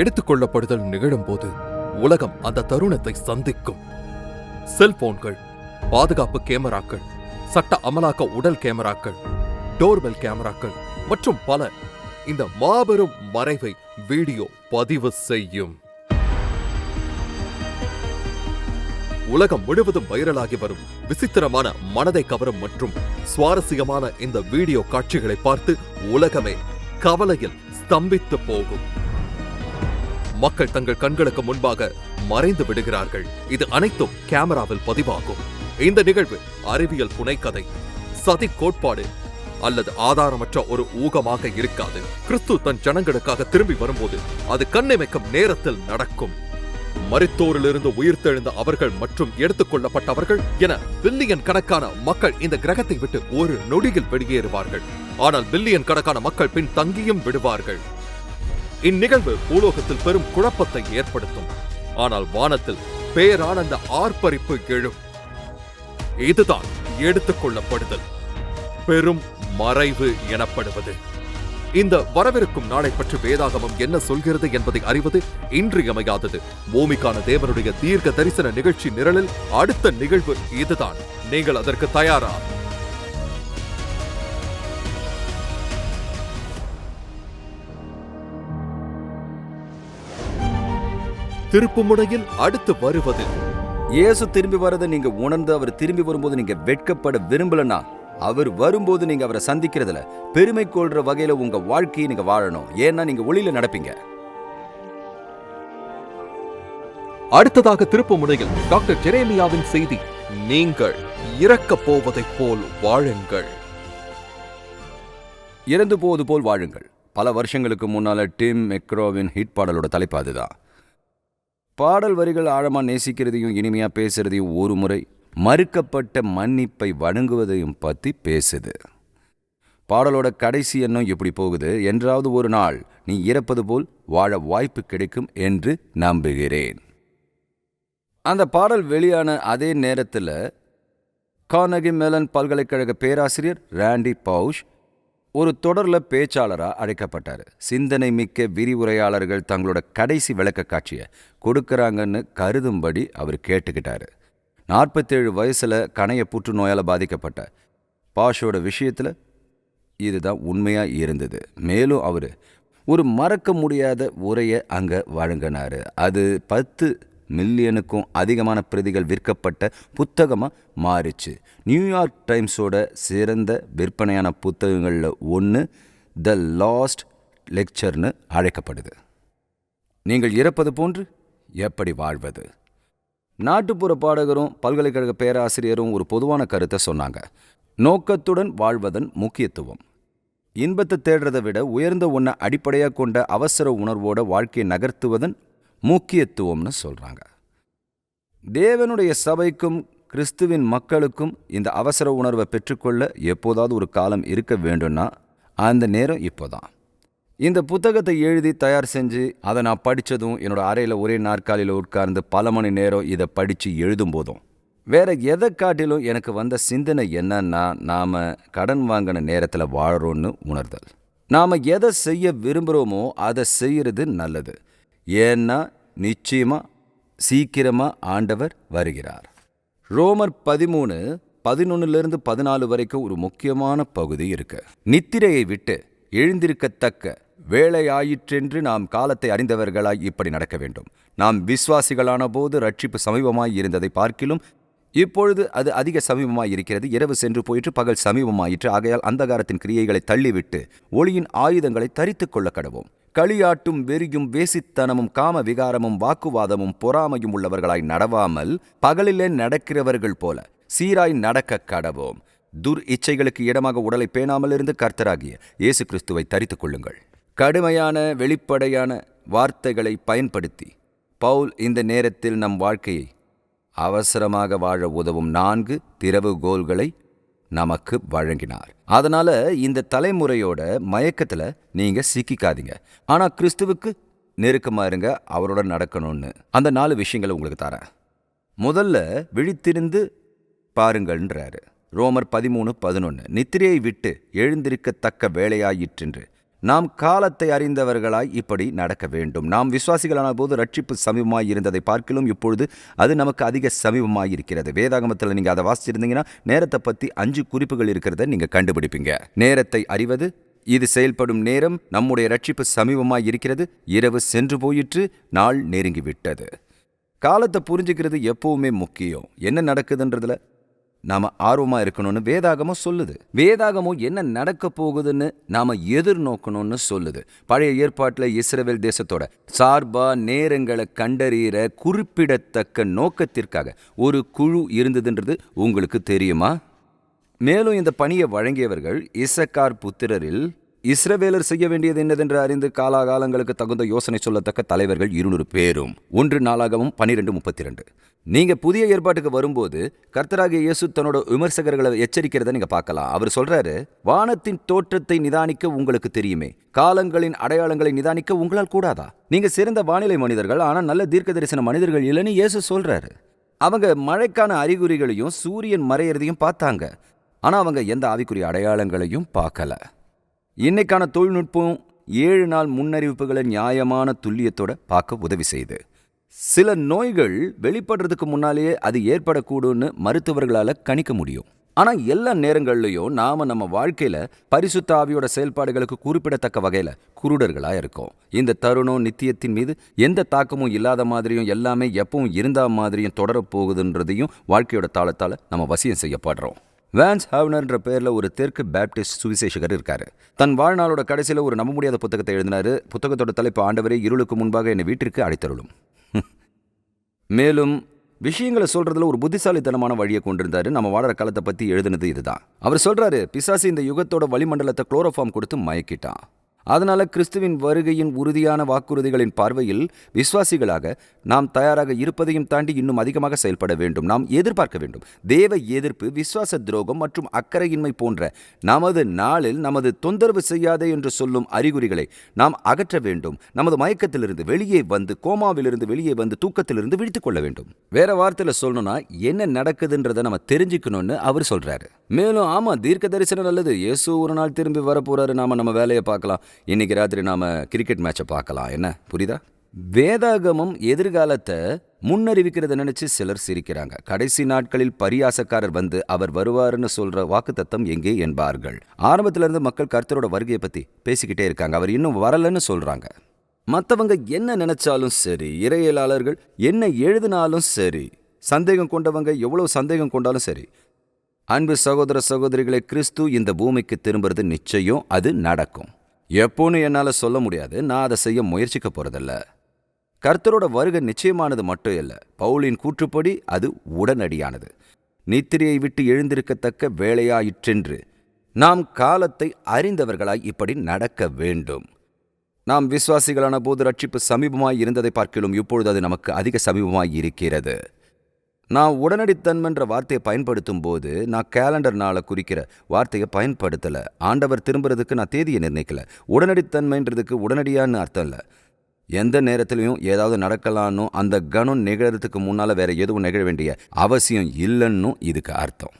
எடுத்துக்கொள்ளப்படுதல் நிகழும்போது உலகம் அந்த தருணத்தை சந்திக்கும். செல்போன்கள் பாதுகாப்பு கேமராக்கள் சட்ட அமலாக்க உடல் கேமராக்கள் டோர்பெல் கேமராக்கள் மற்றும் பல. இந்த மாபெரும் மறைவை வீடியோ பதிவு செய்யும். உலகம் முழுவதும் வைரலாகி வரும் விசித்திரமான மனதை கவரும் மற்றும் சுவாரஸ்யமான இந்த வீடியோ காட்சிகளை பார்த்து உலகமே கவலையில் ஸ்தம்பித்து போகும். மக்கள் தங்கள் கண்களுக்கு முன்பாக மறைந்து விடுகிறார்கள். இது அனைத்தும் கேமராவில் பதிவாகும். இந்த நிகழ்வு அறிவியல் புனைக்கதை சதி கோட்பாடு அல்லது ஆதாரமற்ற ஒரு ஊகமாக இருக்காது. கிறிஸ்து தன் ஜனங்களுக்காக திரும்பி வரும்போது அது கண்ணிமைக்கும் நேரத்தில் நடக்கும். மரித்தோரிலிருந்து உயிர்த்தெழுந்த அவர்கள் மற்றும் எடுத்துக்கொள்ளப்பட்டவர்கள் என பில்லியன் கணக்கான மக்கள் இந்த கிரகத்தை விட்டு ஒரு நொடியில் வெளியேறுவார்கள். ஆனால் பில்லியன் கணக்கான மக்கள் பின் தங்கியும் விடுவார்கள். இந்நிகழ்வு பூலோகத்தில் பெரும் குழப்பத்தை ஏற்படுத்தும். ஆனால் வானத்தில் பேரானந்த ஆர்ப்பரிப்பு எழும். இதுதான் எடுத்துக்கொள்ளப்படுதல் பெரும் மறைவு எனப்படுவது. இந்த வரவிருக்கும் நாளை பற்றி வேதாகமம் என்ன சொல்கிறது என்பதை அறிவது இன்றியமையாதது. பூமிக்கான தேவனுடைய தீர்க்க தரிசன நிகழ்ச்சி நிரலில் அடுத்த நிகழ்வு இதுதான். நீங்கள் அதற்கு தயாரா? திருப்புமுனையில் அடுத்து வருவது. இயேசு திரும்பி வரதை நீங்க உணர்ந்து அவர் திரும்பி வரும்போது நீங்க வெட்கப்பட விரும்பலனா அவர் வரும்போது நீங்க அவரை சந்திக்கிறதுல பெருமை கொள்ற வகையில உங்க வாழ்க்கையை நீங்க வாழணும். ஏன்னா நீங்க ஒளியில நடப்பீங்க. அடுத்ததாக திருப்புமுனையில் டாக்டர் ஜெரேமியாவின் செய்தி நீங்கள் இறக்கப் போவதைப் போல் வாழுங்கள். இறந்து போவது போல் வாழுங்கள். பல வருஷங்களுக்கு முன்னால டிம் மெக்ரோவின் ஹிட் பாடலோட தலைப்பு அதுதான். பாடல் வரிகள் ஆழமாக நேசிக்கிறதையும் இனிமையாக பேசுகிறதையும் ஒரு முறை மறுக்கப்பட்ட மன்னிப்பை வணங்குவதையும் பற்றி பேசுது. பாடலோட கடைசி எண்ணம் இப்படி போகுது? என்றாவது ஒரு நாள் நீ இறப்பது போல் வாழ வாய்ப்பு கிடைக்கும் என்று நம்புகிறேன். அந்த பாடல் வெளியான அதே நேரத்தில் கானகி மெலன் பல்கலைக்கழக பேராசிரியர் ராண்டி பவுஷ் ஒரு தொடரில் பேச்சாளராக அழைக்கப்பட்டார். சிந்தனை மிக்க விரிவுரையாளர்கள் தங்களோட கடைசி விளக்க காட்சியை கொடுக்குறாங்கன்னு கருதும்படி அவர் கேட்டுக்கிட்டார். நாற்பத்தேழு வயசில் கணைய புற்றுநோயால் பாதிக்கப்பட்ட பாஷோட விஷயத்தில் இதுதான் உண்மையாக இருந்தது. மேலும் அவர் ஒரு மறக்க முடியாத உரையை அங்கே வழங்கினார். அது பத்து மில்லியனுக்கும் அதிகமான பிரதிகள் விற்கப்பட்ட புத்தகமாக மாறிச்சு. நியூயார்க் டைம்ஸோட சிறந்த விற்பனையான புத்தகங்களில் ஒன்று த லாஸ்ட் லெக்சர்னு அழைக்கப்படுது. நீங்கள் இறப்பது போன்று எப்படி வாழ்வது? நாட்டுப்புற பாடகரும் பல்கலைக்கழக பேராசிரியரும் ஒரு பொதுவான கருத்தை சொன்னாங்க. நோக்கத்துடன் வாழ்வதன் முக்கியத்துவம். இன்பத்தை தேடுறதை விட உயர்ந்த ஒன்றை அடிப்படையாக கொண்ட அவசர உணர்வோட வாழ்க்கையை நகர்த்துவதன் முக்கியத்துவம்னு சொல்கிறாங்க தேவனுடைய சபைக்கும் கிறிஸ்துவின் மக்களுக்கும் இந்த அவசர உணர்வை பெற்றுக்கொள்ள எப்போதாவது ஒரு காலம் இருக்க வேண்டும்னா அந்த நேரம் இப்போதான். இந்த புத்தகத்தை எழுதி தயார் செஞ்சு அதை நான் படித்ததும் என்னோட அறையில் ஒரே நாற்காலியில் உட்கார்ந்து பல மணி நேரம் இதை படித்து எழுதும் போதும். வேற எதை காட்டிலும் எனக்கு வந்த சிந்தனை என்னன்னா நாம் கடன் வாங்கின நேரத்தில் வாழறோன்னு உணர்தல். நாம எதை செய்ய விரும்புகிறோமோ அதை செய்கிறது நல்லது. ஏன்னா நிச்சயமா சீக்கிரமா ஆண்டவர் வருகிறார். ரோமர் பதிமூணு பதினொன்னுலேருந்து பதினாலு வரைக்கும் ஒரு முக்கியமான பகுதி இருக்கு. நித்திரையை விட்டு எழுந்திருக்கத்தக்க வேலையாயிற்றென்று நாம் காலத்தை அறிந்தவர்களாய் இப்படி நடக்க வேண்டும். நாம் விசுவாசிகளான போது ரட்சிப்பு சமீபமாய் இருந்ததை பார்க்கிலும் இப்பொழுது அது அதிக சமீபமாய் இருக்கிறது. இரவு சென்று போயிற்று பகல் சமீபமாயிற்று. ஆகையால் அந்தகாரத்தின் கிரியைகளை தள்ளிவிட்டு ஒளியின் ஆயுதங்களை தரித்துக் கொள்ள கடவோம். களியாட்டும் வெறியும் வேசித்தனமும் காம விகாரமும் வாக்குவாதமும் பொறாமையும் உள்ளவர்களாய் நடவாமல் பகலிலே நடக்கிறவர்கள் போல சீராய் நடக்க கடவோம். துர் இச்சைகளுக்கு இடமாக உடலை பேணாமல் இருந்து கர்த்தராகிய இயேசு கிறிஸ்துவை தரித்துக் கொள்ளுங்கள். கடுமையான வெளிப்படையான வார்த்தைகளை பயன்படுத்தி பவுல் இந்த நேரத்தில் நம் வாழ்க்கையை அவசரமாக வாழ உதவும் நான்கு திறவுகோல்களை நமக்கு வழங்கினார். அதனால இந்த தலைமுறையோட மயக்கத்துல நீங்க சிக்கிக்காதீங்க. ஆனா கிறிஸ்துவுக்கு நெருக்கமா இருங்க அவரோட நடக்கணும்னு. அந்த நாலு விஷயங்களை உங்களுக்கு தரேன். முதல்ல விழித்திருந்து பாருங்கள்ன்றாரு. ரோமர் பதிமூணு பதினொன்று நித்திரையை விட்டு எழுந்திருக்கத்தக்க வேலையாயிற்றென்று. நாம் காலத்தை அறிந்தவர்களாய் இப்படி நடக்க வேண்டும். நாம் விசுவாசிகளான போது ரட்சிப்பு சமீபமாய் இருந்ததை பார்க்கிலும் இப்பொழுது அது நமக்கு அதிக சமீபமாய் இருக்கிறது. வேதாகமத்தில் நீங்கள் அதை வாசிச்சிருந்தீங்கன்னா நேரத்தை பற்றி அஞ்சு குறிப்புகள் இருக்கிறத நீங்கள் கண்டுபிடிப்பீங்க. நேரத்தை அறிவது இது செயல்படும் நேரம் நம்முடைய ரட்சிப்பு சமீபமாய் இருக்கிறது இரவு சென்று போயிற்று நாள் நெருங்கிவிட்டது. காலத்தை புரிஞ்சுக்கிறது எப்பவுமே முக்கியம். என்ன நடக்குதுன்றதுல நாம ஆர்வமா இருக்கணும்னு வேதாகமம் சொல்லுது. வேதாகமம் என்ன நடக்க போகுதுன்னு நாம எதிர்நோக்கணும்னு சொல்லுது. பழைய ஏற்பாட்டில் இஸ்ரவேல் தேசத்தோட சார்பா நேரங்களை கண்டறியிற குறிப்பிடத்தக்க நோக்கத்திற்காக ஒரு குழு இருந்ததுன்றது உங்களுக்கு தெரியுமா? மேலும் இந்த பணியை வழங்கியவர்கள் இசக்கார் புத்திரரில் இஸ்ரவேலர் செய்ய வேண்டியது என்னதென்று அறிந்து காலாகாலங்களுக்கு தகுந்த யோசனை சொல்லத்தக்க தலைவர்கள் இருநூறு பேரும். ஒன்று நாளாகவும் பனிரெண்டு முப்பத்தி ரெண்டு நீங்க புதிய ஏற்பாட்டுக்கு வரும்போது கர்த்தராகிய இயேசு தன்னோட விமர்சகர்களை எச்சரிக்கிறத நீங்க பார்க்கலாம். அவர் சொல்றாரு வானத்தின் தோற்றத்தை நிதானிக்க உங்களுக்கு தெரியுமே. காலங்களின் அடையாளங்களை நிதானிக்க உங்களால் கூடாதா? நீங்க சிறந்த வானிலை மனிதர்கள் ஆனா நல்ல தீர்க்க தரிசன மனிதர்கள் இல்லைன்னு இயேசு சொல்றாரு. அவங்க மழைக்கான அறிகுறிகளையும் சூரியன் மறையறதையும் பார்த்தாங்க. ஆனா அவங்க எந்த ஆவிக்குரிய அடையாளங்களையும் பார்க்கல. இன்னைக்கான தொழில்நுட்பம் ஏழு நாள் முன்னறிவிப்புகளை நியாயமான துல்லியத்தோட பார்க்க உதவி செய்யுது சில நோய்கள் வெளிப்படுறதுக்கு முன்னாலேயே அது ஏற்படக்கூடும்னு மருத்துவர்களால் கணிக்க முடியும். ஆனால் எல்லா நேரங்கள்லையும் நாம நம்ம வாழ்க்கையில பரிசுத்த ஆவியோட செயல்பாடுகளுக்கு குறிப்பிடத்தக்க வகையில குருடர்களா இருக்கோம். இந்த தருணம் நித்தியத்தின் மீது எந்த தாக்கமும் இல்லாத மாதிரியும் எல்லாமே எப்பவும் இருந்தா மாதிரியும் தொடரப் போகுதுன்றதையும் வாழ்க்கையோட தாளத்தால நம்ம வசியம் செய்யப்படுறோம். வேன்ஸ் ஹாவ்னர்ன்ற பேர்ல ஒரு தெற்கு பேப்டிஸ்ட் சுவிசேஷகர் இருக்காரு. தன் வாழ்நாளோட கடைசியில ஒரு நம்ப முடியாத புத்தகத்தை எழுதினாரு. புத்தகத்தோட தலைப்பு ஆண்டவரே இருளுக்கு முன்பாக என்னை வீட்டிற்கு அழைத்தருளும். மேலும் விஷயங்களை சொல்றதுல ஒரு புத்திசாலித்தனமான வழியை கொண்டிருந்தாரு. நம்ம வாழற காலத்தை பத்தி எழுதுனது இதுதான். அவர் சொல்றாரு பிசாசு இந்த யுகத்தோட வளிமண்டலத்தை குளோரோஃபார்ம் கொடுத்து மயக்கிட்டான். அதனால கிறிஸ்துவின் வருகையின் உறுதியான வாக்குறுதிகளின் பார்வையில் விசுவாசிகளாக நாம் தயாராக இருப்பதையும் தாண்டி இன்னும் அதிகமாக செயல்பட வேண்டும். நாம் எதிர்பார்க்க வேண்டும். தேவ எதிர்ப்பு விசுவாச துரோகம் மற்றும் அக்கறையின்மை போன்ற நமது நாளில் நமது தொந்தரவு செய்யாதே என்று சொல்லும் அறிகுறிகளை நாம் அகற்ற வேண்டும். நமது மயக்கத்திலிருந்து வெளியே வந்து கோமாவிலிருந்து வெளியே வந்து தூக்கத்திலிருந்து விழித்துக் கொள்ள வேண்டும். வேற வார்த்தையில் சொல்லணும்னா என்ன நடக்குதுன்றதை நம்ம தெரிஞ்சுக்கணும்னு அவர் சொல்றாரு. மேலும் ஆமா தீர்க்க தரிசனம் நல்லது இயேசு ஒரு நாள் திரும்பி வரப்போறாரு. நாம நம்ம வேலையை பார்க்கலாம். இன்னைக்கு ராத்திரி நாம கிரிக்கெட் மேட்சை பார்க்கலாம். என்ன? புரியுதா? வேதாகமம் எதிர்காலத்தை முன்னறிவிக்கிறத நினைச்சு சிலர் சிரிக்கிறாங்க. கடைசி நாட்களில் பரியாசக்காரர் வந்து அவர் வருவாருன்னு சொல்ற வாக்குத்தத்தம் எங்கே என்பார்கள். ஆரம்பத்துல இருந்து மக்கள் கர்த்தரோட வருகையை பத்தி பேசிக்கிட்டே இருக்காங்க. அவர் இன்னும் வரலன்னு சொல்றாங்க. மற்றவங்க என்ன நினைச்சாலும் சரி இறையலாளர்கள் என்ன எழுதினாலும் சரி சந்தேகம் கொண்டவங்க எவ்வளவு சந்தேகம் கொண்டாலும் சரி அன்பு சகோதர சகோதரிகளை கிறிஸ்து இந்த பூமிக்கு திரும்புறது நிச்சயம் அது நடக்கும். எப்போன்னு என்னால் சொல்ல முடியாது. நான் அதை செய்ய முயற்சிக்க போறதில்ல. கர்த்தரோட வருகை நிச்சயமானது மட்டும் இல்லை. பவுலின் கூற்றுப்படி அது உடனடியானது. நித்திரையை விட்டு எழுந்திருக்கத்தக்க வேலையாயிற்றென்று நாம் காலத்தை அறிந்தவர்களாய் இப்படி நடக்க வேண்டும். நாம் விசுவாசிகளான போது ரட்சிப்பு சமீபமாய் இருந்ததை பார்க்கிலும் இப்பொழுது அது நமக்கு அதிக சமீபமாய் இருக்கிறது. நான் உடனடித்தன்மைன்ற வார்த்தையை பயன்படுத்தும் போது நான் கேலண்டர் நாளை குறிக்கிற வார்த்தையை பயன்படுத்தலை. ஆண்டவர் திரும்புறதுக்கு நான் தேதியை நிர்ணயிக்கல. உடனடித்தன்மைன்றதுக்கு உடனடியான்னு அர்த்தம் இல்லை. எந்த நேரத்திலையும் ஏதாவது நடக்கலான்னு அந்த கணம் நிகழறதுக்கு முன்னால் வேற எதுவும் நிகழ வேண்டிய அவசியம் இல்லைன்னு இதுக்கு அர்த்தம்.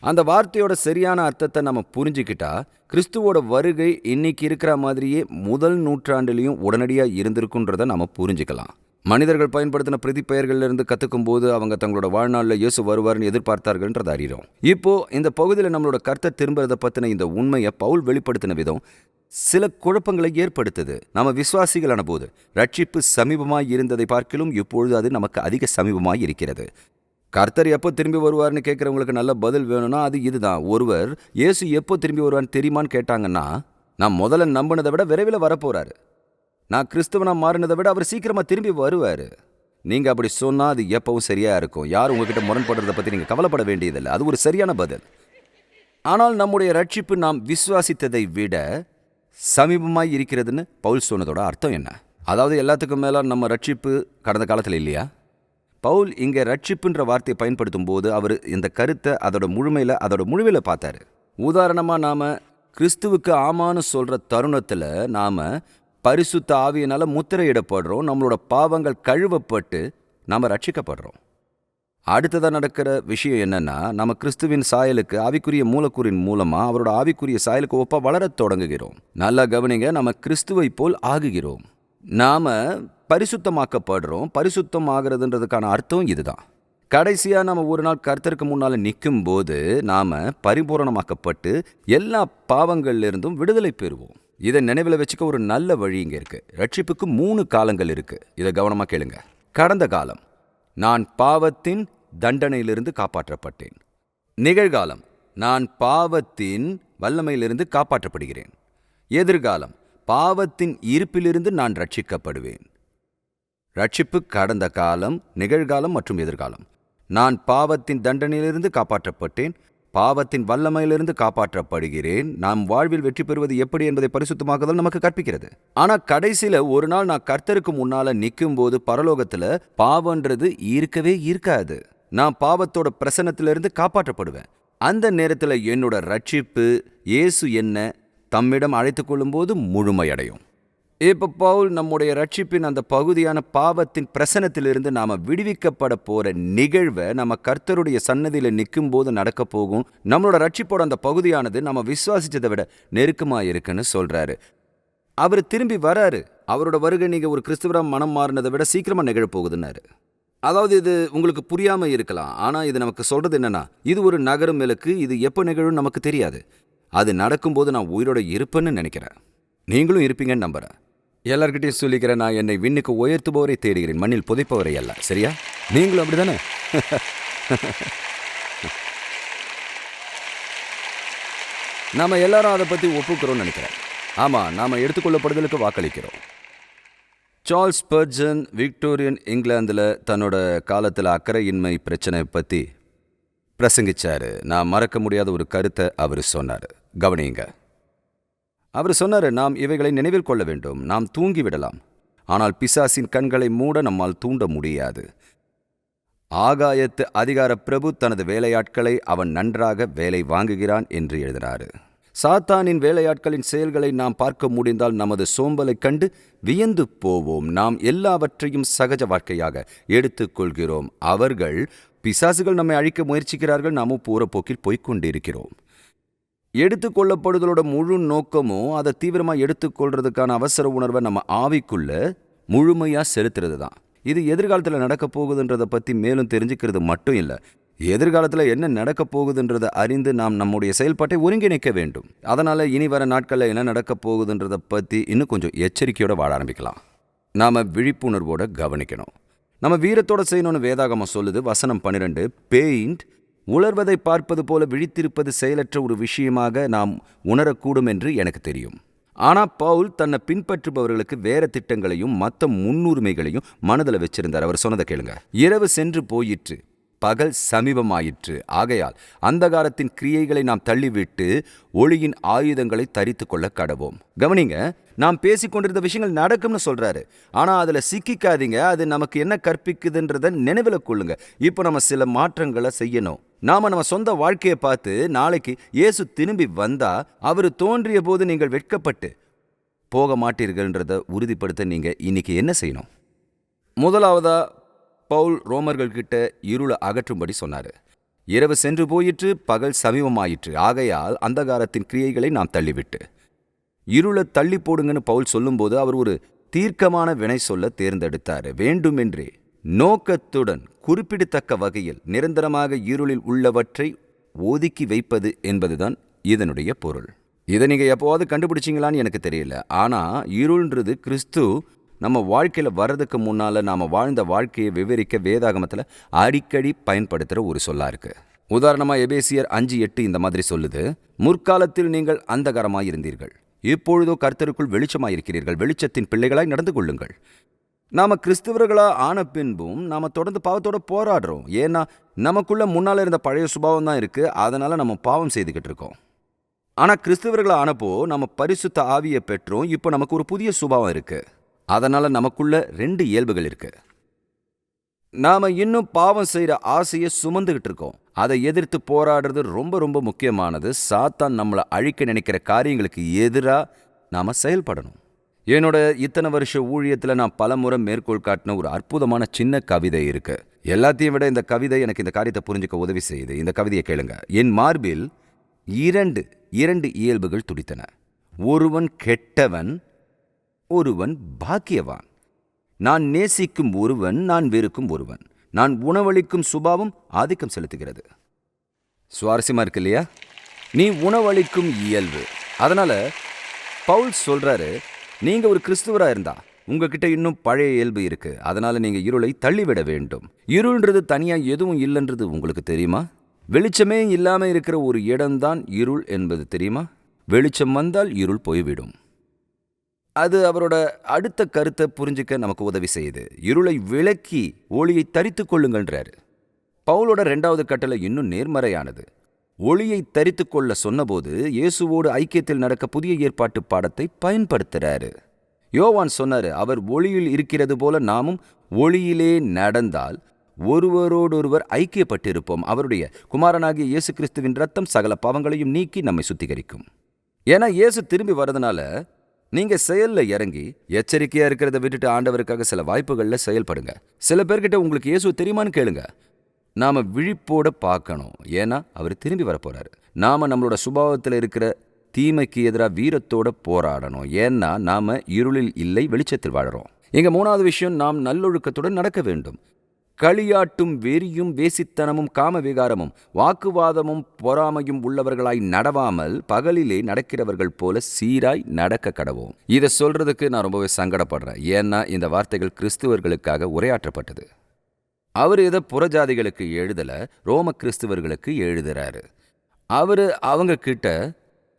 அந்த வார்த்தையோட சரியான அர்த்தத்தை நம்ம புரிஞ்சுக்கிட்டா கிறிஸ்துவோட வருகை இன்னைக்கு இருக்கிற மாதிரியே முதல் நூற்றாண்டுலேயும் உடனடியாக இருந்திருக்குன்றதை நம்ம புரிஞ்சுக்கலாம். மனிதர்கள் பயன்படுத்தின பிரதிப்பெயர்கள்ல இருந்து கத்துக்கும் போது அவங்க தங்களோட வாழ்நாளில் இயேசு வருவார்னு எதிர்பார்த்தார்கள்ன்றது அறிகிறோம். இப்போ இந்த பகுதியில் நம்மளோட கர்த்தர் திரும்புறதை பத்தின இந்த உண்மையை பவுல் வெளிப்படுத்தின விதம் சில குழப்பங்களை ஏற்படுத்துது. நாம விசுவாசிகளான போது ரட்சிப்பு சமீபமாய் இருந்ததை பார்க்கிலும் இப்பொழுது அது நமக்கு அதிக சமீபமாய் இருக்கிறது. கர்த்தர் எப்போ திரும்பி வருவார்னு கேட்குறவங்களுக்கு நல்ல பதில் வேணும்னா அது இதுதான். ஒருவர் இயேசு எப்போ திரும்பி வருவார்னு தெரியுமான்னு கேட்டாங்கன்னா நான் முதல்ல நம்பினதை விட விரைவில் வரப்போகிறாரு நான் கிறிஸ்தவனா மாறினதை விட அவர் சீக்கிரமா திரும்பி வருவார். நீங்க அப்படி சொன்னா அது எப்பவும் சரியா இருக்கும். யார் உங்ககிட்ட முரண்படுறத பத்தி நீங்க கவலைப்பட வேண்டியதில்லை. அது ஒரு சரியான பதில். ஆனால் நம்முடைய ரட்சிப்பு நாம் விசுவாசித்ததை விட சமீபமாய் இருக்கிறதுன்னு பவுல் சொன்னதோட அர்த்தம் என்ன? அதாவது எல்லாத்துக்கும் மேலே நம்ம ரட்சிப்பு கடந்த காலத்தில் இல்லையா? பவுல் இங்கே ரட்சிப்புன்ற வார்த்தையை பயன்படுத்தும் போது அவர் இந்த கருத்தை அதோட முழுமையில் அதோட முழுமையில் பார்த்தாரு. உதாரணமாக நாம் கிறிஸ்துவுக்கு ஆமான்னு சொல்கிற தருணத்தில் நாம் பரிசுத்த ஆவியினால் முத்திரையிடப்படுறோம். நம்மளோட பாவங்கள் கழுவப்பட்டு நாம் ரட்சிக்கப்படுறோம் அடுத்ததாக நடக்கிற விஷயம் என்னென்னா நம்ம கிறிஸ்துவின் சாயலுக்கு ஆவிக்குரிய மூலக்கூறின் மூலமாக அவரோட ஆவிக்குரிய சாயலுக்கு ஒப்ப வளரத் தொடங்குகிறோம். நல்லா கவனிங்க நம்ம கிறிஸ்துவை போல் ஆகுகிறோம். நாம் பரிசுத்தமாக்கப்படுறோம். பரிசுத்தம் ஆகிறதுன்றதுக்கான அர்த்தம் இதுதான். கடைசியாக நம்ம ஒரு நாள் கர்த்தருக்கு முன்னால் நிற்கும் போது நாம் பரிபூரணமாக்கப்பட்டு எல்லா பாவங்கள்லேருந்தும் விடுதலை பெறுவோம். இதை நினைவில் வச்சுக்க ஒரு நல்ல வழி இங்கே இருக்கு. ரட்சிப்புக்கு மூணு காலங்கள் இருக்கு. இதை கவனமா கேளுங்க. கடந்த காலம் நான் பாவத்தின் தண்டனையிலிருந்து காப்பாற்றப்பட்டேன். நிகழ்காலம் நான் பாவத்தின் வல்லமையிலிருந்து காப்பாற்றப்படுகிறேன். எதிர்காலம் பாவத்தின் இருப்பிலிருந்து நான் ரட்சிக்கப்படுவேன். ரட்சிப்பு கடந்த காலம் நிகழ்காலம் மற்றும் எதிர்காலம். நான் பாவத்தின் தண்டனையிலிருந்து காப்பாற்றப்பட்டேன். பாவத்தின் வல்லமையிலிருந்து காப்பாற்றப்படுகிறேன். நாம் வாழ்வில் வெற்றி பெறுவது எப்படி என்பதை பரிசுத்தமாக்குதல் நமக்கு கற்பிக்கிறது. ஆனா கடைசியில ஒரு நாள் நான் கர்த்தருக்கு முன்னால நிற்கும் போது பரலோகத்துல பாவன்றது ஈர்க்கவே ஈர்க்காது நான் பாவத்தோட பிரசனத்திலிருந்து காப்பாற்றப்படுவேன். அந்த நேரத்துல என்னோட ரட்சிப்பு இயேசு என்ன தம்மிடம் அழைத்துக் கொள்ளும்போது முழுமையடையும். இப்போ பவுல் நம்முடைய ரட்சிப்பின் அந்த பகுதியான பாவத்தின் பிரசனத்திலிருந்து நாம விடுவிக்கப்பட போற நிகழ்வை நம்ம கர்த்தருடைய சன்னதியில் நிற்கும் போது நடக்க போகும். நம்மளோட ரட்சிப்போட அந்த பகுதியானது நம்ம விசுவாசித்ததை விட நெருக்கமா இருக்குன்னு சொல்றாரு. அவர் திரும்பி வராரு. அவரோட வருகை நீங்க ஒரு கிறிஸ்துவரா மனம் மாறினதை விட சீக்கிரமா நிகழப்போகுதுன்னாரு அதாவது இது உங்களுக்கு புரியாம இருக்கலாம். ஆனா இது நமக்கு சொல்றது என்னன்னா இது ஒரு நகரும் விளக்கு இது எப்போ நிகழும் நமக்கு தெரியாது. அது நடக்கும்போது நான் உயிரோட இருப்பேன்னு நினைக்கிறேன். நீங்களும் இருப்பீங்கன்னு நம்புகிறேன் எல்லார்கிட்டையும் சொல்லிக்கிறேன் நான் என்னை விண்ணுக்கு உயர்த்துபவரை தேடுகிறேன். மண்ணில் புதைப்பவரை அல்ல. சரியா? நீங்களும் அப்படிதானே? நாம எல்லாரும் அதை பத்தி ஒப்புக்கிறோம்னு நினைக்கிறேன். ஆமா நாம எடுத்துக்கொள்ளப்படுதலுக்கு வாக்களிக்கிறோம். சார்ல்ஸ் பர்ஜன் விக்டோரியன் இங்கிலாந்தில் தன்னோட காலத்தில் அக்கறையின்மை பிரச்சனை பற்றி பிரசங்கிச்சாரு. நான் மறக்க முடியாத ஒரு கருத்தை அவர் சொன்னார். கவனியுங்க. அவர் சொன்னார் நாம் இவைகளை நினைவில் கொள்ள வேண்டும். நாம் தூங்கிவிடலாம். ஆனால் பிசாசின் கண்களை மூட நம்மால் தூண்ட முடியாது. ஆகாயத்து அதிகார பிரபு தனது வேலையாட்களை அவன் நன்றாக வேலை வாங்குகிறான் என்று எழுதினாரு. சாத்தானின் வேலையாட்களின் செயல்களை நாம் பார்க்க முடிந்தால் நமது சோம்பலைக் கண்டு வியந்து போவோம். நாம் எல்லாவற்றையும் சகஜ வாழ்க்கையாக எடுத்துக்கொள்கிறோம் அவர்கள் பிசாசுகள் நம்மை அழிக்க முயற்சிக்கிறார்கள். நாமும் பூரப்போக்கில் போய்க் கொண்டிருக்கிறோம். எடுத்துக்கொள்ளப்படுதலோட முழு நோக்கமும் அதை தீவிரமாக எடுத்துக்கொள்றதுக்கான அவசர உணர்வை நம்ம ஆவிக்குள்ள முழுமையாக செலுத்துறது தான். இது எதிர்காலத்தில் நடக்க போகுதுன்றதை பற்றி மேலும் தெரிஞ்சுக்கிறது மட்டும் இல்லை. எதிர்காலத்தில் என்ன நடக்க போகுதுன்றதை அறிந்து நாம் நம்முடைய செயல்பாட்டை ஒருங்கிணைக்க வேண்டும். அதனால் இனி வர நாட்களில் என்ன நடக்க போகுதுன்றதை பற்றி இன்னும் கொஞ்சம் எச்சரிக்கையோடு வாழ ஆரம்பிக்கலாம். நாம் விழிப்புணர்வோடு கவனிக்கணும். நம்ம வீரத்தோடு செய்யணும்னு வேதாகமம் சொல்லுது வசனம் பன்னிரெண்டு பெயிண்ட் உலர்வதை பார்ப்பது போல விழித்திருப்பது செயலற்ற ஒரு விஷயமாக நாம் உணரக்கூடும் என்று எனக்கு தெரியும். ஆனா பவுல் தன்னை பின்பற்றுபவர்களுக்கு வேற திட்டங்களையும் மற்ற முன்னுரிமைகளையும் மனதில் வச்சிருந்தார். அவர் சொன்னதை கேளுங்க. இரவு சென்று போயிற்று. பகல் சமீபமாயிற்று. ஆகையால் அந்தகாரத்தின் கிரியைகளை நாம் தள்ளிவிட்டு ஒளியின் ஆயுதங்களை தரித்து கொள்ள கடவோம். கவனிங்க நாம் பேசிக்கொண்டிருந்த விஷயங்கள் நடக்கும்னு சொல்றாரு. ஆனா அதுல சிக்கிக்காதீங்க. அது நமக்கு என்ன கற்பிக்குதுன்றத நினைவில் கொள்ளுங்க. இப்போ நம்ம சில மாற்றங்களை செய்யணும். நாம நம்ம சொந்த வாழ்க்கையை பார்த்து நாளைக்கு இயேசு திரும்பி வந்தா அவர் தோன்றிய போது நீங்கள் வெட்கப்பட்டு போக மாட்டீர்கள்ன்றதை உறுதிப்படுத்த நீங்க இன்னைக்கு என்ன செய்யணும்? முதலாவதா பவுல் ரோமர்கள் கிட்ட இருளை அகற்றும்படி சொன்னாரு. இரவு சென்று போயிற்று பகல் சமீபமாயிற்று. ஆகையால் அந்தகாரத்தின் கிரியைகளை நாம் தள்ளிவிட்டு. இருளை தள்ளி போடுங்கன்னு பவுல் சொல்லும்போது அவர் ஒரு தீர்க்கமான வினை சொல்ல தேர்ந்தெடுத்தாரு. வேண்டுமென்றே நோக்கத்துடன் குறிப்பிடத்தக்க வகையில் நிரந்தரமாக இருளில் உள்ளவற்றை ஒதுக்கி வைப்பது என்பதுதான் இதனுடைய பொருள். இதை நீங்க எப்போவாவது கண்டுபிடிச்சிங்களான்னு எனக்கு தெரியல. ஆனா இருள்ன்றது கிறிஸ்து நம்ம வாழ்க்கையில் வர்றதுக்கு முன்னால் நாம வாழ்ந்த வாழ்க்கையை விவரிக்க வேதாகமத்தில் அடிக்கடி பயன்படுத்துகிற ஒரு சொல்லா இருக்குது உதாரணமாக எபேசியர் அஞ்சு எட்டு இந்த மாதிரி சொல்லுது முற்காலத்தில் நீங்கள் அந்தகரமாக இருந்தீர்கள். இப்பொழுதோ கர்த்தருக்குள் வெளிச்சமாக இருக்கிறீர்கள் வெளிச்சத்தின் பிள்ளைகளாய் நடந்து கொள்ளுங்கள். நாம கிறிஸ்தவர்களாக ஆன பின்பும் நாம் தொடர்ந்து பாவத்தோடு போராடுறோம். ஏன்னா நமக்குள்ளே முன்னால இருந்த பழைய சுபாவம் தான் இருக்குது அதனால் நம்ம பாவம் செய்துக்கிட்டு இருக்கோம். ஆனால் கிறிஸ்தவர்களா ஆனப்போ நம்ம பரிசுத்த ஆவியை பெற்றோம். இப்போ நமக்கு ஒரு புதிய சுபாவம் இருக்குது அதனால நமக்குள்ள ரெண்டு இயல்புகள் இருக்கு. நாம இன்னும் பாவம் செய்யற ஆசையை சுமந்துகிட்டு இருக்கோம். அதை எதிர்த்து போராடுறது ரொம்ப ரொம்ப முக்கியமானது. சாத்தான் நம்மளை அழிக்க நினைக்கிற காரியங்களுக்கு எதிரா நாம செயல்படணும். என்னோட இத்தனை வருஷ ஊழியத்தில் நான் பல முறை மேற்கோள் காட்டின ஒரு அற்புதமான சின்ன கவிதை இருக்கு. எல்லாத்தையும் விட இந்த கவிதை எனக்கு இந்த காரியத்தை புரிஞ்சுக்க உதவி செய்யுது. இந்த கவிதையை கேளுங்க. என் மார்பில் இரண்டு இரண்டு இயல்புகள் துடித்தன. ஒருவன் கெட்டவன் ஒருவன் பாக்கியவான். நான் நேசிக்கும் ஒருவன் நான் வெறுக்கும் ஒருவன். நான் உணவளிக்கும் சுபாவம் ஆதிக்கம் செலுத்துகிறது. சுவாரஸ்யமா இருக்கு இல்லையா? நீ உணவளிக்கும் இயல்பு. அதனால பவுல் சொல்றாரு நீங்க ஒரு கிறிஸ்துவரா இருந்தா உங்ககிட்ட இன்னும் பழைய இயல்பு இருக்கு. அதனால நீங்க இருளை தள்ளிவிட வேண்டும். இருள்ன்றது தனியா எதுவும் இல்லைன்றது உங்களுக்கு தெரியுமா? வெளிச்சமே இல்லாம இருக்கிற ஒரு இடம்தான் இருள் என்பது தெரியுமா? வெளிச்சம் வந்தால் இருள் போய்விடும். அது அவரோட அடுத்த கருத்தை புரிஞ்சுக்க நமக்கு உதவி செய்யுது. இருளை விளக்கி ஒளியை தரித்துக் கொள்ளுங்கன்றாரு பவுலோட ரெண்டாவது கட்டளை இன்னும் நேர்மறையானது. ஒளியை தரித்துக் கொள்ள சொன்னபோது இயேசுவோடு ஐக்கியத்தில் நடக்க புதிய ஏற்பாட்டு பாடத்தை பயன்படுத்துறாரு. யோவான் சொன்னாரு அவர் ஒளியில் இருக்கிறது போல நாமும் ஒளியிலே நடந்தால் ஒருவரோடொருவர் ஐக்கியப்பட்டிருப்போம். அவருடைய குமாரனாகிய இயேசு கிறிஸ்துவின் ரத்தம் சகல பாவங்களையும் நீக்கி நம்மை சுத்திகரிக்கும். ஏன்னா இயேசு திரும்பி வரதுனால நீங்க செயல்ல இறங்கி எச்சரிக்கையா இருக்கிறத விட்டுட்டு ஆண்டவருக்காக சில வாய்ப்புகள்ல செயல்படுங்க. சில பேர்கிட்ட உங்களுக்கு இயேசு தெரியுமான்னு கேளுங்க. நாம விழிப்போட பார்க்கணும். ஏன்னா அவர் திரும்பி வரப்போறாரு. நாம நம்மளோட சுபாவத்தில் இருக்கிற தீமைக்கு எதிராக வீரத்தோட போராடணும். ஏன்னா நாம இருளில் இல்லை வெளிச்சத்தில் வாழறோம். எங்க மூணாவது விஷயம் நாம் நல்லொழுக்கத்துடன் நடக்க வேண்டும். களியாட்டும் வெறியும் வேசித்தனமும் காம விகாரமும் வாக்குவாதமும் பொறாமையும் உள்ளவர்களாய் நடவாமல் பகலிலே நடக்கிறவர்கள் போல சீராய் நடக்க கடவோம். இதை சொல்றதுக்கு நான் ரொம்பவே சங்கடப்படுறேன். ஏன்னா இந்த வார்த்தைகள் கிறிஸ்துவர்களுக்காக உரையாற்றப்பட்டது. அவர் இதை புறஜாதிகளுக்கு எழுதல ரோம கிறிஸ்துவர்களுக்கு எழுதுறாரு. அவர் அவங்க கிட்ட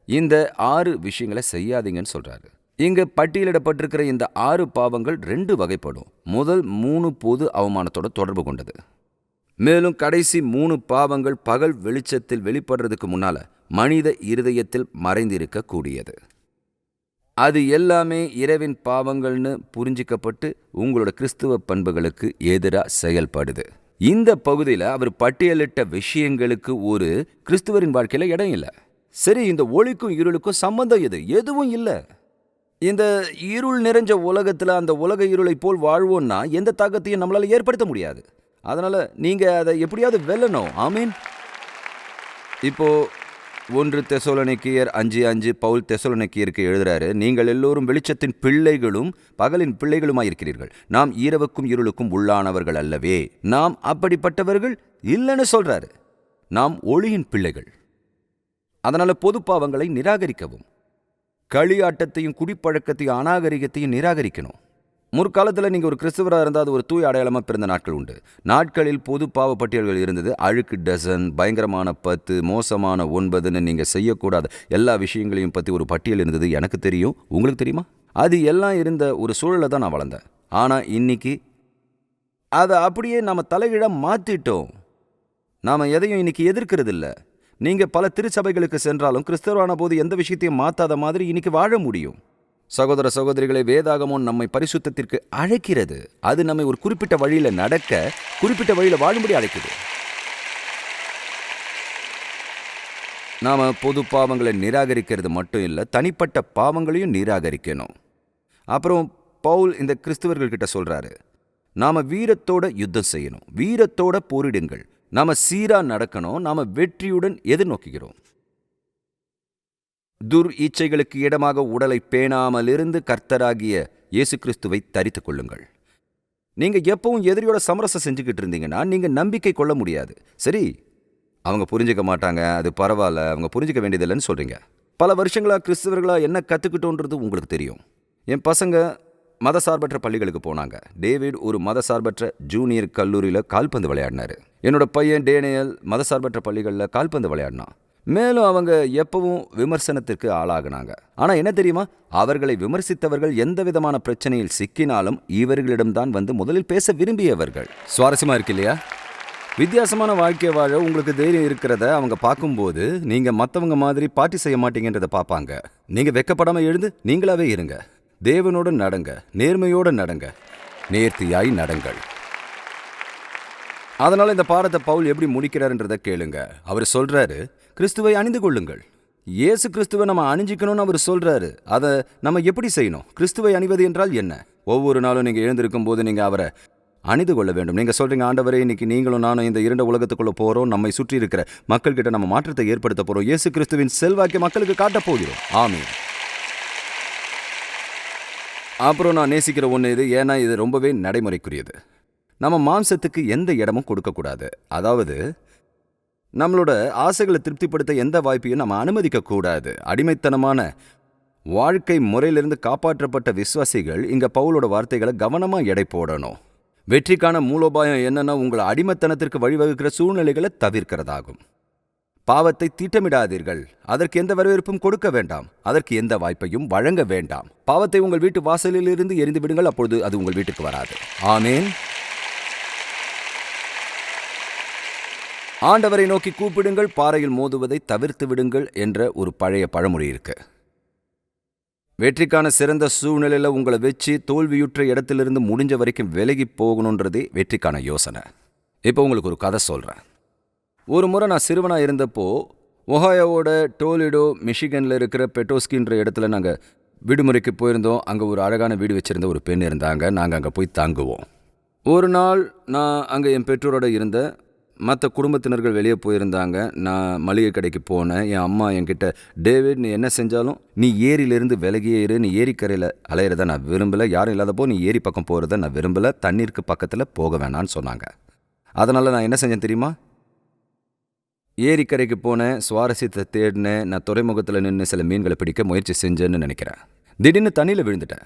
இந்த ஆறு விஷயங்களை செய்யாதீங்கன்னு சொல்றாரு. இங்க பட்டியலிடப்பட்டிருக்கிற இந்த ஆறு பாவங்கள் ரெண்டு வகைப்படும். முதல் மூணு பொது அவமானத்தோட தொடர்பு கொண்டது. மேலும் கடைசி மூணு பாவங்கள் பகல் வெளிச்சத்தில் வெளிப்படுறதுக்கு முன்னால மனித இருதயத்தில் மறைந்திருக்க கூடியது. அது எல்லாமே இரவின் பாவங்கள்னு புரிஞ்சிக்கப்பட்டு உங்களோட கிறிஸ்துவ பண்புகளுக்கு எதிராக செயல்படுது. இந்த பகுதியில் அவர் பட்டியலிட்ட விஷயங்களுக்கு ஒரு கிறிஸ்துவரின் வாழ்க்கையில் இடம் இல்லை. சரி இந்த ஒளிக்கும் இருளுக்கும் சம்பந்தம் எது? எதுவும் இல்லை. இந்த இருள் நிறைஞ்ச உலகத்தில் அந்த உலக இருளை போல் வாழ்வோம்னா எந்த தாக்கத்தையும் நம்மளால் ஏற்படுத்த முடியாது. அதனால் நீங்கள் அதை எப்படியாவது வெல்லணும். ஆமீன். இப்போ ஒன்று தெசோலனிக்கியர் அஞ்சு அஞ்சு பவுல் தெசோலனிக்கியருக்கு எழுதுறாரு நீங்கள் எல்லோரும் வெளிச்சத்தின் பிள்ளைகளும் பகலின் பிள்ளைகளுமாய் இருக்கிறீர்கள். நாம் ஈரவுக்கும் இருளுக்கும் உள்ளானவர்கள் அல்லவே. நாம் அப்படிப்பட்டவர்கள் இல்லைன்னு சொல்கிறாரு நாம் ஒளியின் பிள்ளைகள். அதனால் பொது பாவங்களை நிராகரிக்கவும். களியாட்டத்தையும் குடிப்பழக்கத்தையும் அநாகரிகத்தையும் நிராகரிக்கணும். முற்காலத்தில் நீங்கள் ஒரு கிறிஸ்துவராக இருந்தால் அது ஒரு தூய் அடையாளமாக பிறந்த நாட்கள் உண்டு. நாட்களில் பொது பாவ பட்டியல்கள் இருந்தது. அழுக்கு டசன் பயங்கரமான பத்து மோசமான ஒன்பதுன்னு நீங்கள் செய்யக்கூடாத எல்லா விஷயங்களையும் பற்றி ஒரு பட்டியல் இருந்தது. எனக்கு தெரியும். உங்களுக்கு தெரியுமா? அது எல்லாம் இருந்த ஒரு சூழலை தான் நான் வளர்ந்தேன். ஆனால் இன்னைக்கு அதை அப்படியே நம்ம தலைகீழாக மாற்றிட்டோம் நாம் எதையும் இன்னைக்கு எதிர்க்கிறது இல்லை நீங்கள் பல திருச்சபைகளுக்கு சென்றாலும் கிறிஸ்தவரான போது எந்த விஷயத்தையும் மாற்றாத மாதிரி இன்னைக்கு வாழ முடியும். சகோதர சகோதரிகளை வேதாகமோ நம்மை பரிசுத்தத்திற்கு அழைக்கிறது. அது நம்மை ஒரு குறிப்பிட்ட வழியில் நடக்க குறிப்பிட்ட வழியில் வாழும்படி அழைக்குது. நாம் பொது பாவங்களை நிராகரிக்கிறது மட்டும் இல்லை தனிப்பட்ட பாவங்களையும் நிராகரிக்கணும். அப்புறம் பவுல் இந்த கிறிஸ்தவர்கள்கிட்ட சொல்கிறாரு நாம வீரத்தோட யுத்தம் செய்யணும். வீரத்தோட போரிடுங்கள். நாம சீராக நடக்கணும் நாம் வெற்றியுடன் எதிர்நோக்குகிறோம். துர் ஈச்சைகளுக்கு இடமாக உடலை பேணாமலிருந்து கர்த்தராகிய இயேசு கிறிஸ்துவை தரித்து கொள்ளுங்கள். நீங்கள் எப்பவும் எதிரியோட சமரசம் செஞ்சுக்கிட்டு இருந்தீங்கன்னா நீங்கள் நம்பிக்கை கொள்ள முடியாது. சரி அவங்க புரிஞ்சுக்க மாட்டாங்க அது பரவாயில்ல அவங்க புரிஞ்சிக்க வேண்டியதில்லைன்னு சொல்கிறீங்க பல வருஷங்களா கிறிஸ்தவர்களாக என்ன கற்றுக்கிட்டோன்றது உங்களுக்கு தெரியும். என் பசங்க மதசார்பற்ற பள்ளிகளுக்கு போனாங்க. டேவிட் ஒரு மதசார்பற்ற ஜூனியர் கல்லூரியில் கால்பந்து விளையாடினாரு. என்னோட பையன் டேனியல் மதசார்பற்ற பள்ளிகளில் கால்பந்து விளையாடினான். மேலும் அவங்க எப்பவும் விமர்சனத்திற்கு ஆளாகினாங்க. ஆனால் என்ன தெரியுமா? அவர்களை விமர்சித்தவர்கள் எந்த விதமான பிரச்சனையில் சிக்கினாலும் இவர்களிடம்தான் வந்து முதலில் பேச விரும்பியவர்கள். சுவாரஸ்யமாக இருக்கு இல்லையா? வித்தியாசமான வாழ்க்கை வாழ உங்களுக்கு தைரியம் இருக்கிறத அவங்க பார்க்கும்போது நீங்கள் மற்றவங்க மாதிரி பார்ட்டி செய்ய மாட்டீங்கன்றதை பார்ப்பாங்க. நீங்கள் வெக்கப்படாமல் எழுந்து நீங்களாவே இருங்க. தேவனோட நடங்க நேர்மையோட நடங்க நேர்த்தியாய் நடங்கள். அதனால் இந்த பாடத்தை பவுல் எப்படி முடிக்கிறாருன்றதை கேளுங்க. அவர் சொல்றாரு கிறிஸ்துவை அணிந்து கொள்ளுங்கள். இயேசு கிறிஸ்துவை நம்ம அணிஞ்சிக்கணும்னு அவர் சொல்றாரு. அதை நம்ம எப்படி செய்யணும்? கிறிஸ்துவை அணிவது என்றால் என்ன? ஒவ்வொரு நாளும் நீங்க எழுந்திருக்கும் போது நீங்க அவரை அணிந்து கொள்ள வேண்டும். நீங்க சொல்றீங்க ஆண்டவரே இன்னைக்கு நீங்களும் நானும் இந்த இரண்டு உலகத்துக்குள்ளே போகிறோம் நம்மை சுற்றி இருக்கிற மக்கள்கிட்ட நம்ம மாற்றத்தை ஏற்படுத்த போறோம். இயேசு கிறிஸ்துவின் செல்வாக்கை மக்களுக்கு காட்டப் போகிறோம். ஆமீன். அப்புறம் நான் நேசிக்கிற ஒன்று இது. ஏன்னா இது ரொம்பவே நடைமுறைக்குரியது. நம்ம மாம்சத்துக்கு எந்த இடமும் கொடுக்கக்கூடாது அதாவது நம்மளோட ஆசைகளை திருப்திப்படுத்த எந்த வாய்ப்பையும் நம்ம அனுமதிக்கக்கூடாது அடிமைத்தனமான வாழ்க்கை முறையிலிருந்து காப்பாற்றப்பட்ட விசுவாசிகள் இங்கே பவுலோட வார்த்தைகளை கவனமாக எடை போடணும். வெற்றிக்கான மூலோபாயம் என்னன்னா உங்களை அடிமைத்தனத்திற்கு வழிவகுக்கிற சூழ்நிலைகளை தவிர்க்கிறதாகும். பாவத்தை திட்டமிடாதீர்கள். அதற்கு எந்த வரவேற்பும் கொடுக்க வேண்டாம். அதற்கு எந்த வாய்ப்பையும் வழங்க வேண்டாம். பாவத்தை உங்கள் வீட்டு வாசலில் இருந்து எரிந்து விடுங்கள். அப்பொழுது அது உங்கள் வீட்டுக்கு வராது. ஆமேன். ஆண்டவரை நோக்கி கூப்பிடுங்கள். பாறையில் மோதுவதை தவிர்த்து விடுங்கள் என்ற ஒரு பழைய பழமொழி இருக்கு. வெற்றிக்கான சிறந்த சூழ்நிலையில் உங்களை வச்சு தோல்வியுற்ற இடத்திலிருந்து முடிஞ்ச வரைக்கும் விலகி போகணுன்றதே வெற்றிக்கான யோசனை. இப்போ உங்களுக்கு ஒரு கதை சொல்கிறேன் ஒரு முறை நான் சிறுவனாக இருந்தப்போ ஒஹாயோவோட டோலிடோ மிஷிகனில் இருக்கிற பெட்டோஸ்கின்ற இடத்துல நாங்கள் விடுமுறைக்கு போயிருந்தோம். அங்கே ஒரு அழகான வீடு வச்சுருந்த ஒரு பெண் இருந்தாங்க. நாங்கள் அங்கே போய் தாங்குவோம். ஒரு நாள் நான் அங்கே என் பெற்றோரோட இருந்தேன் மற்ற குடும்பத்தினர்கள் வெளியே போயிருந்தாங்க. நான் மளிகை கடைக்கு போனேன். என் அம்மா என்கிட்ட டேவிட் நீ என்ன செஞ்சாலும் நீ ஏரியிலேருந்து விலகியே இரு. நீ ஏரிக்கரையில் அலையிறத நான் விரும்பலை. யாரும் இல்லாதப்போ நீ ஏரி பக்கம் போகிறத நான் விரும்பலை. தண்ணீருக்கு பக்கத்தில் போக வேணான்னு சொன்னாங்க. அதனால் நான் என்ன செஞ்சேன் தெரியுமா? ஏரிக்கரைக்கு போனேன் சுவாரஸ்யத்தை தேடினேன் நான் துறைமுகத்தில் நின்று சில மீன்களை பிடிக்க முயற்சி செஞ்சேன்னு நினைக்கிறேன். திடீர்னு தண்ணியில் விழுந்துட்டேன்.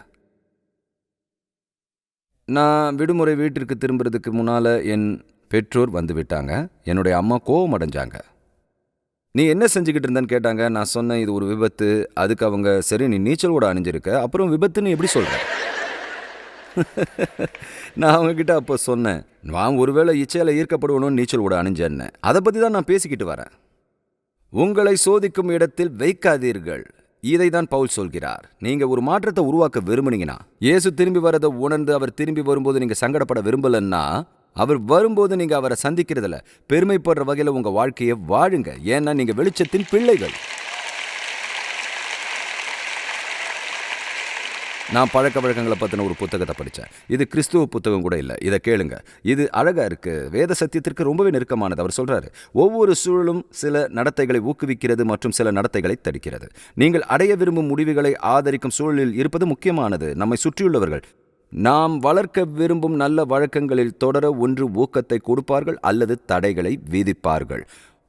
நான் விடுமுறை வீட்டிற்கு திரும்புறதுக்கு முன்னால் என் பெற்றோர் வந்து விட்டாங்க. என்னுடைய அம்மா கோவம் அடைஞ்சாங்க. நீ என்ன செஞ்சுக்கிட்டு இருந்தேன்னு கேட்டாங்க. நான் சொன்னேன் இது ஒரு விபத்து. அதுக்கு அவங்க சரி நீ நீச்சல் கூட அணிஞ்சிருக்க. அப்புறம் விபத்துன்னு எப்படி சொல்கிறேன் நான் அவங்கக்கிட்ட அப்போ சொன்னேன் நான் ஒருவேளை இச்சையில் ஈர்க்கப்படுவனும் நீச்சல் கூட அணிஞ்சேன்னு. அதை பற்றி தான் நான் பேசிக்கிட்டு வரேன். உங்களை சோதிக்கும் இடத்தில் வைக்காதீர்கள். இதை தான் பவுல் சொல்கிறார். நீங்க ஒரு மாற்றத்தை உருவாக்க விரும்புனீங்கன்னா இயேசு திரும்பி வரதை உணர்ந்து அவர் திரும்பி வரும்போது நீங்க சங்கடப்பட விரும்பலன்னா அவர் வரும்போது நீங்க அவரை சந்திக்கிறதுல பெருமைப்படுற வகையில் உங்க வாழ்க்கையை வாழுங்க. ஏன்னா நீங்க வெளிச்சத்தின் பிள்ளைகள். நான் பழக்க வழக்கங்களை பற்றின ஒரு புத்தகத்தை படித்தேன். இது கிறிஸ்துவ புத்தகம் கூட இல்லை. இதை கேளுங்க. இது அழகாக இருக்குது வேத சத்தியத்திற்கு ரொம்பவே நெருக்கமானது. அவர் சொல்கிறாரு ஒவ்வொரு சூழலும் சில நடத்தைகளை ஊக்குவிக்கிறது மற்றும் சில நடத்தைகளை தடுக்கிறது. நீங்கள் அடைய விரும்பும் முடிவுகளை ஆதரிக்கும் சூழலில் இருப்பது முக்கியமானது. நம்மை சுற்றியுள்ளவர்கள் நாம் வளர்க்க விரும்பும் நல்ல வழக்கங்களில் தொடர ஒன்று ஊக்கத்தை கொடுப்பார்கள் அல்லது தடைகளை விதிப்பார்கள்.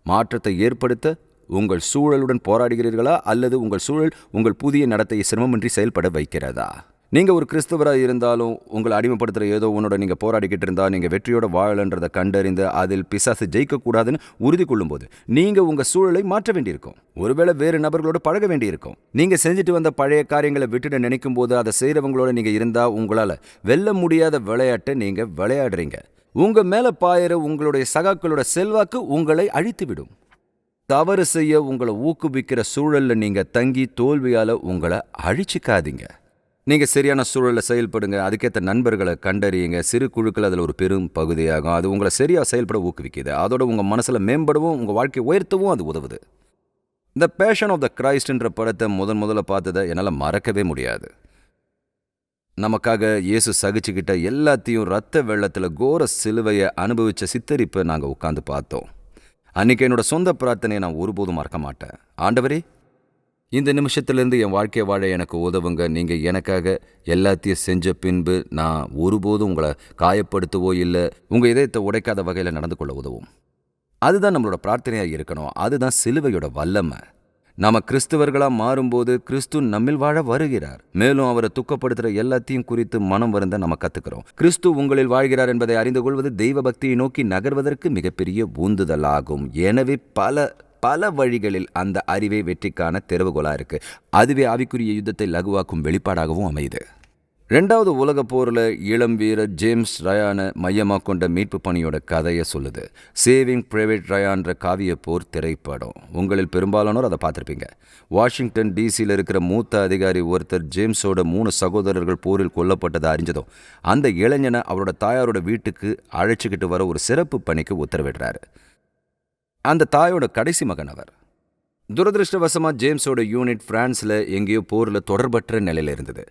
மாற்றத்தை ஏற்படுத்த உங்கள் சூழலுடன் போராடுகிறீர்களா? அல்லது உங்கள் சூழல் உங்கள் புதிய நடத்தையை சிரமமின்றி செயல்பட வைக்கிறதா? நீங்க ஒரு கிறிஸ்தவராக இருந்தாலும் உங்களை அடிமைப்படுத்துகிற ஏதோ உன்னோட நீங்க போராடிக்கிட்டு இருந்தா நீங்க வெற்றியோட வாழன்றதை கண்டறிந்து அதில் பிசாசு ஜெயிக்கக்கூடாதுன்னு உறுதி கொள்ளும்போது நீங்க உங்க சூழலை மாற்ற வேண்டியிருக்கும். ஒருவேளை வேறு நபர்களோட பழக வேண்டியிருக்கும். நீங்க செஞ்சுட்டு வந்த பழைய காரியங்களை விட்டுட நினைக்கும் போது அதை செய்கிறவங்களோட நீங்க இருந்தா உங்களால வெல்ல முடியாத விளையாட்டை நீங்க விளையாடுறீங்க. உங்க மேல பாயிற உங்களுடைய சகாக்களோட செல்வாக்கு உங்களை அழித்துவிடும். தவறு செய்ய உங்களை ஊக்குவிக்கிற சூழல்ல நீங்கள் தங்கி தோல்வியால் உங்களை அழிச்சிக்காதீங்க. நீங்கள் சரியான சூழலில் செயல்படுங்க அதுக்கேற்ற நண்பர்களை கண்டறியுங்க சிறு குழுக்கள் அதில் ஒரு பெரும் பகுதியாகும். அது உங்களை சரியாக செயல்பட ஊக்குவிக்குது. அதோட உங்கள் மனசில் மேம்படவும் உங்கள் வாழ்க்கையை உயர்த்தவும் அது உதவுது. இந்த பேஷன் ஆஃப் த கிரைஸ்ட்ன்ற படத்தை முதன் முதல்ல பார்த்ததை என்னால் மறக்கவே முடியாது. நமக்காக இயேசு சகிச்சுக்கிட்ட எல்லாத்தையும் ரத்த வெள்ளத்தில் கோர சிலுவையை அனுபவித்த சித்தரிப்பை நாங்கள் உட்காந்து பார்த்தோம். அன்னைக்கு என்னோட சொந்த பிரார்த்தனையை நான் ஒருபோதும் மறக்க மாட்டேன். ஆண்டவரே இந்த நிமிஷத்துலேருந்து என் வாழ்க்கை வாழ எனக்கு உதவுங்க. நீங்கள் எனக்காக எல்லாத்தையும் செஞ்ச பின்பு நான் ஒருபோதும் உங்களை காயப்படுத்தவோ இல்லை உங்கள் இதயத்தை உடைக்காத வகையில் நடந்து கொள்ள உதவும். அதுதான் நம்மளோட பிரார்த்தனையாக இருக்கணும். அதுதான் சிலுவையோட வல்லமை. நாம கிறிஸ்துவர்களாக மாறும்போது கிறிஸ்து நம்மில் வாழ வருகிறார். மேலும் அவரை துக்கப்படுத்துற எல்லாத்தையும் குறித்து மனம் வருந்த நம்ம கத்துக்கிறோம். கிறிஸ்து உங்களில் வாழ்கிறார் என்பதை அறிந்து கொள்வது தெய்வ பக்தியை நோக்கி நகர்வதற்கு மிகப்பெரிய ஊந்துதலாகும். எனவே பல பல வழிகளில் அந்த அறிவை வெற்றிக்கான திறவுகோலா இருக்கு. அதுவே ஆவிக்குரிய யுத்தத்தை லகுவாக்கும் வெளிப்பாடாகவும் அமையுது. ரெண்டாவது உலகப் போரில் இளம் வீரர் ஜேம்ஸ் ரயானை மையமாக கொண்ட மீட்பு பணியோட கதையை சொல்லுது. சேவிங் பிரைவேட் ரயான்ற காவிய போர் திரைப்படம். உங்களில் பெரும்பாலானோர் அதை பார்த்துருப்பீங்க. வாஷிங்டன் டிசியில் இருக்கிற மூத்த அதிகாரி ஒருத்தர் ஜேம்ஸோட மூணு சகோதரர்கள் போரில் கொல்லப்பட்டதை அறிஞ்சதும் அந்த இளைஞனை அவரோட தாயாரோட வீட்டுக்கு அழைச்சிக்கிட்டு வர ஒரு சிறப்பு பணிக்கு உத்தரவிடுறாரு. அந்த தாயோட கடைசி மகன் அவர். துரதிருஷ்டவசமா ஜேம்ஸோட யூனிட் பிரான்ஸ்ல எங்கேயோ போர்ல தொடர்பற்ற நிலையில இருந்தது.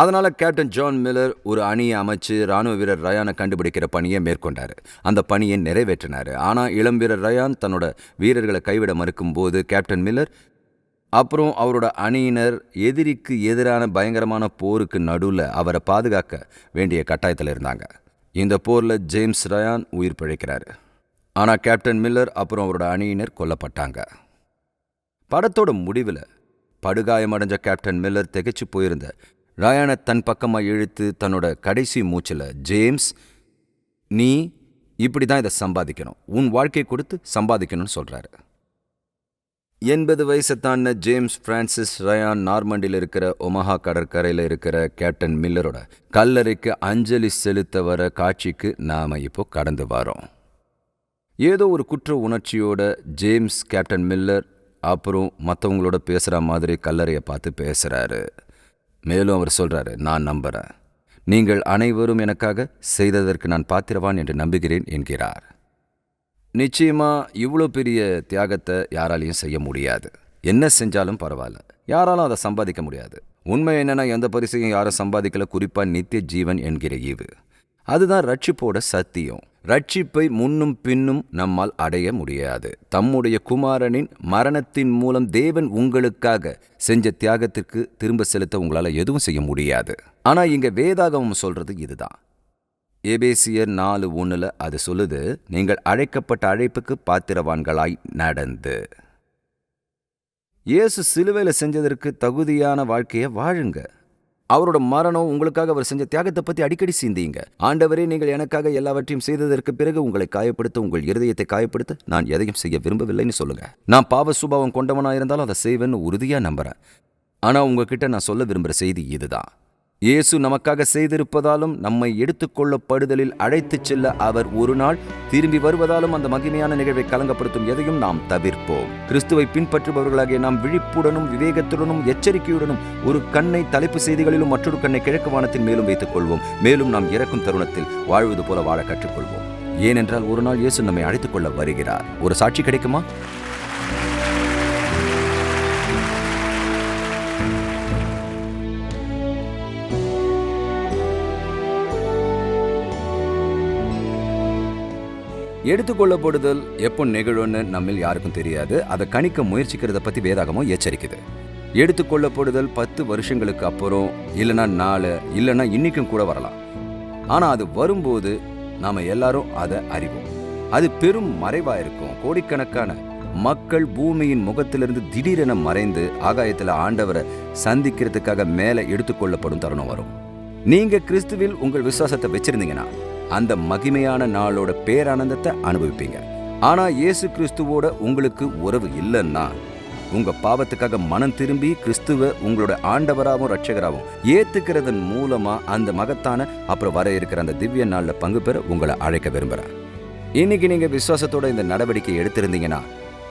அதனால் கேப்டன் ஜான் மில்லர் ஒரு அணியை அமைச்சு ராணுவ வீரர் ரயானை கண்டுபிடிக்கிற பணியை மேற்கொண்டார். அந்த பணியை நிறைவேற்றினார். ஆனால் இளம் வீரர் ரயான் தன்னோட வீரர்களை கைவிட மறுக்கும் போது கேப்டன் மில்லர் அப்புறம் அவரோட அணியினர் எதிரிக்கு எதிரான பயங்கரமான போருக்கு நடுவில் அவரை பாதுகாக்க வேண்டிய கட்டாயத்தில் இருந்தாங்க. இந்த போரில் ஜேம்ஸ் ரயான் உயிர் பிழைக்கிறார். ஆனால் கேப்டன் மில்லர் அப்புறம் அவரோட அணியினர் கொல்லப்பட்டாங்க. படத்தோட முடிவில் படுகாயமடைஞ்ச கேப்டன் மில்லர் திகைச்சு போயிருந்த ரயானை தன் பக்கமாக இழுத்து தன்னோட கடைசி மூச்சில் ஜேம்ஸ் நீ இப்படி தான் இதை சம்பாதிக்கணும். உன் வாழ்க்கையை கொடுத்து சம்பாதிக்கணும்னு சொல்கிறாரு எண்பது வயசை தாண்டின ஜேம்ஸ் பிரான்சிஸ் ரயான் நார்மண்டில் இருக்கிற ஒமஹா கடற்கரையில் இருக்கிற கேப்டன் மில்லரோட கல்லறைக்கு அஞ்சலி செலுத்த வர காட்சிக்கு நாம் இப்போ கடந்து வரோம். ஏதோ ஒரு குற்ற உணர்ச்சியோட ஜேம்ஸ் கேப்டன் மில்லர் அப்புறம் மற்றவங்களோட பேசுகிற மாதிரி கல்லறையை பார்த்து பேசுகிறாரு மேலும் அவர் சொல்கிறாரு நான் நம்புகிறேன் நீங்கள் அனைவரும் எனக்காக செய்ததற்கு நான் பாத்திரவான் என்று நம்புகிறேன் என்கிறார். நிச்சயமா இவ்வளோ பெரிய தியாகத்தை யாராலையும் செய்ய முடியாது. என்ன செஞ்சாலும் பரவாயில்ல. யாராலும் அதை சம்பாதிக்க முடியாது. உண்மை என்னென்னா எந்த பரிசையும் யாரும் சம்பாதிக்கல. குறிப்பாக நித்திய ஜீவன் என்கிற ஈவு. அதுதான் ரட்சிப்போட சத்தியம். ரட்சிப்பை முன்னும் பின்னும் நம்மால் அடைய முடியாது. தம்முடைய குமாரனின் மரணத்தின் மூலம் தேவன் உங்களுக்காக செஞ்ச தியாகத்திற்கு திரும்ப செலுத்த உங்களால எதுவும் செய்ய முடியாது. ஆனா இங்க வேதாகமம் சொல்றது இதுதான். ஏபேசியர் நாலு ஒன்றில் அது சொல்லுது நீங்கள் அழைக்கப்பட்ட அழைப்புக்கு பாத்திரவான்களாய் நடந்து. இயேசு சிலுவையில் செஞ்சதற்கு தகுதியான வாழ்க்கையை வாழுங்க. அவரோட மரணம் உங்களுக்காக அவர் செஞ்ச தியாகத்தை பற்றி அடிக்கடி சிந்தீங்க ஆண்டவரே நீங்கள் எனக்காக எல்லாவற்றையும் செய்ததற்கு பிறகு உங்களை காயப்படுத்த உங்கள் இருதயத்தை காயப்படுத்த நான் எதையும் செய்ய விரும்பவில்லைன்னு சொல்லுங்க. நான் பாவ சுபாவம் கொண்டவனா இருந்தாலும் அதை செய்வேன்னு உறுதியா நம்புறேன். ஆனா உங்ககிட்ட நான் சொல்ல விரும்புகிற செய்தி இதுதான். இயேசு நமக்காக செய்திருப்பதாலும் நம்மை எடுத்துக்கொள்ளப்படுதலில் அழைத்துச் செல்ல அவர் ஒரு நாள் திரும்பி வருவதாலும் அந்த மகிமையான நிகழ்வை கலங்கப்படுத்தும் எதையும் நாம் தவிர்ப்போம். கிறிஸ்துவை பின்பற்றுபவர்களாகிய நாம் விழிப்புடனும் விவேகத்துடனும் எச்சரிக்கையுடனும் ஒரு கண்ணை தலைப்பு செய்திகளிலும் மற்றொரு கண்ணை கிழக்கு வானத்தின் மேலும் வைத்துக் கொள்வோம். மேலும் நாம் இறக்கும் தருணத்தில் வாழ்வது போல வாழ கற்றுக்கொள்வோம். ஏனென்றால் ஒரு நாள் இயேசு நம்மை அழைத்துக் கொள்ள வருகிறார். ஒரு சாட்சி கிடைக்குமா? எடுத்துக்கொள்ளப்படுதல் எப்போ நிகழும்னு நம்மில் யாருக்கும் தெரியாது. அதை கணிக்க முயற்சிக்கிறத பற்றி வேதாகமும் எச்சரிக்குது. எடுத்துக்கொள்ளப்படுதல் பத்து வருஷங்களுக்கு அப்புறம் இல்லைன்னா நாலு இல்லைன்னா இன்னைக்கும் கூட வரலாம். ஆனால் அது வரும்போது நாம் எல்லாரும் அதை அறிவோம். அது பெரும் மறைவாக இருக்கும். கோடிக்கணக்கான மக்கள் பூமியின் முகத்திலிருந்து திடீரென மறைந்து ஆகாயத்தில் ஆண்டவரை சந்திக்கிறதுக்காக மேலே எடுத்துக்கொள்ளப்படும் தருணம் வரும். நீங்கள் கிறிஸ்துவில் உங்கள் விசுவாசத்தை வச்சிருந்தீங்கன்னா அந்த மகிமையான நாளோட பேரானந்தத்தை அனுபவிப்பீங்க. ஆனா இயேசு கிறிஸ்துவோட உங்களுக்கு உறவு இல்லைன்னா உங்க பாவத்துக்காக மனம் திரும்பி கிறிஸ்துவ உங்களோட ஆண்டவராகவும் ரட்சகராகவும் ஏத்துக்கிறதன் மூலமா அந்த மகத்தான அப்புறம் வர இருக்கிற அந்த திவ்ய நாளில் பங்கு பெற உங்களை அழைக்க விரும்புகிறேன் இன்னைக்கு நீங்க விசுவாசத்தோட இந்த நடவடிக்கை எடுத்திருந்தீங்கன்னா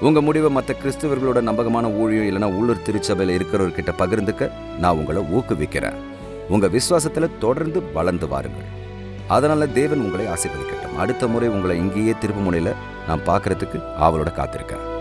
உங்க முடிவை மற்ற கிறிஸ்தவர்களோட நம்பகமான ஊழியம் இல்லைன்னா உள்ளூர் திருச்சபையில் இருக்கிறவர்கிட்ட பகிர்ந்துக்க நான் உங்களை ஊக்குவிக்கிறேன். உங்க விசுவாசத்தில் தொடர்ந்து வளர்ந்து வாருங்கள். அதனால தேவன் உங்களை ஆசீர்வதிக்கட்டும். அடுத்த முறை உங்களை இங்கேயே திருப்பு முனையில் நான் பார்க்குறதுக்கு ஆவலோட காத்திருக்கேன்.